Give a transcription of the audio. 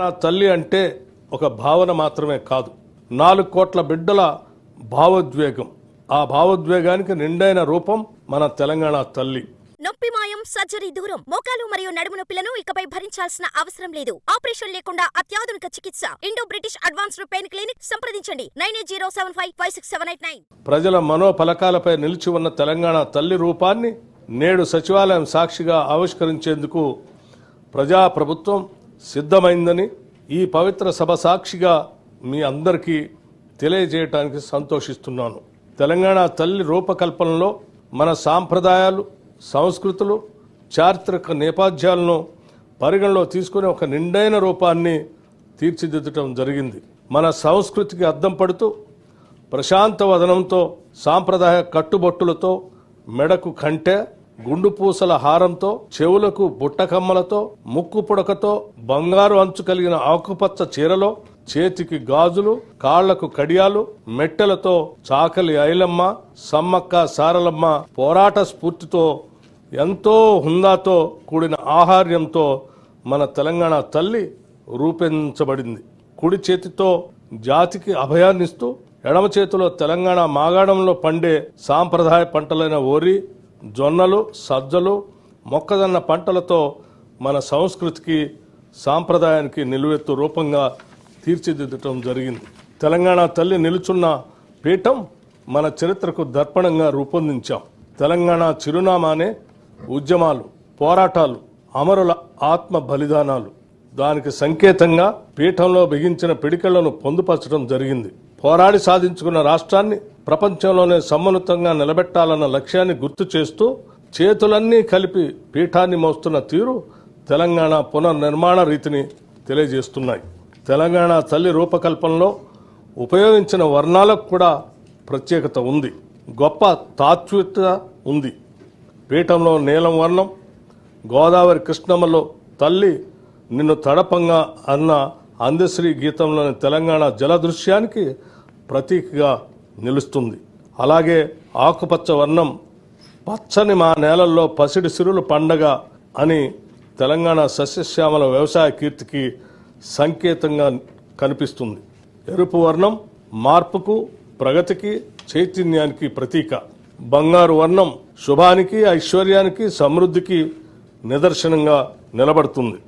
నా తల్లి అంటే ఒక భావన మాత్రమే కాదు. నాలుగు కోట్ల బిడ్డల భావోద్వేగం. ఆ భావోద్వేగానికి నిండైన రూపం మన తెలంగాణ తల్లి. నొప్పి మాయం సర్జరీ దూరం మోకాలు మరియు నడుము నొప్పులను ఇకపై భరించాల్సిన అవసరం లేదు. ఆపరేషన్ లేకుండా అత్యాధునిక చికిత్స. Indo British advanced pain clinic సంప్రదించండి. Nine eight zero seven five five six seven eight nine. ప్రజల మనోఫలకాలపై నిలిచి ఉన్న తెలంగాణ తల్లి రూపాన్ని నేడు సచివాలయం సాక్షిగా ఆవిష్కరించేందుకు ప్రజాప్రభుత్వం సిద్ధమైందని ఈ పవిత్ర సభ సాక్షిగా మీ అందరికీ తెలియజేయటానికి సంతోషిస్తున్నాను. తెలంగాణ తల్లి రూపకల్పనలో మన సాంప్రదాయాలు సంస్కృతులు చారిత్రక నేపథ్యాలను పరిగణలో తీసుకుని ఒక నిండైన రూపాన్ని తీర్చిదిద్దటం జరిగింది. మన సంస్కృతికి అద్దం పడుతూ ప్రశాంత వదనంతో సాంప్రదాయ కట్టుబొట్టులతో మెడకు కంటె గుండు పూసల హారంతో చెవులకు బుట్టకమ్మలతో ముక్కు పుడకతో బంగారు అంచు కలిగిన ఆకుపచ్చ చీరలో చేతికి గాజులు కాళ్ళకు కడియాలు మెట్టెలతో చాకలి ఐలమ్మ సమ్మక్క సారలమ్మ పోరాట స్ఫూర్తితో ఎంతో హుందాతో కూడిన ఆహార్యంతో మన తెలంగాణ తల్లి రూపొందించబడింది. కుడి చేతితో జాతికి అభయాన్నిస్తూ ఎడమ చేతిలో తెలంగాణ మాగాణంలో పండే సాంప్రదాయ పంటలైన వరి జొన్నలు సజ్జలు మొక్కజొన్న పంటలతో మన సంస్కృతికి సాంప్రదాయానికి నిలువెత్తు రూపంగా తీర్చిదిద్దటం జరిగింది. తెలంగాణ తల్లి నిలుచున్న పీఠం మన చరిత్రకు దర్పణంగా రూపొందించాం. తెలంగాణ చిరునామానే ఉద్యమాలు పోరాటాలు అమరుల ఆత్మ బలిదానాలు. దానికి సంకేతంగా పీఠంలో బిగించిన పిడికలను పొందుపరచడం జరిగింది. పోరాడి సాధించుకున్న రాష్ట్రాన్ని ప్రపంచంలోనే సమ్మనుతంగా నిలబెట్టాలన్న లక్ష్యాన్ని గుర్తు చేస్తూ చేతులన్నీ కలిపి పీఠాన్ని మోస్తున్న తీరు తెలంగాణ పునర్నిర్మాణ రీతిని తెలియజేస్తున్నాయి. తెలంగాణ తల్లి రూపకల్పనలో ఉపయోగించిన వర్ణాలకు కూడా ప్రత్యేకత ఉంది. గొప్ప తాత్వికత ఉంది. పీఠంలో నీలం వర్ణం గోదావరి కృష్ణమ్మలో తల్లి నిన్ను తడపంగా అన్న అందశ్రీ గీతంలోని తెలంగాణ జల దృశ్యానికి ప్రతీకగా నిలుస్తుంది. అలాగే ఆకుపచ్చ వర్ణం పచ్చని మా నేలల్లో పసిడి సిరులు పండగ అని తెలంగాణ సస్యశ్యామల వ్యవసాయ కీర్తికి సంకేతంగా కనిపిస్తుంది. ఎరుపు వర్ణం మార్పుకు ప్రగతికి చైతన్యానికి ప్రతీక. బంగారు వర్ణం శుభానికి ఐశ్వర్యానికి సమృద్ధికి నిదర్శనంగా నిలబడుతుంది.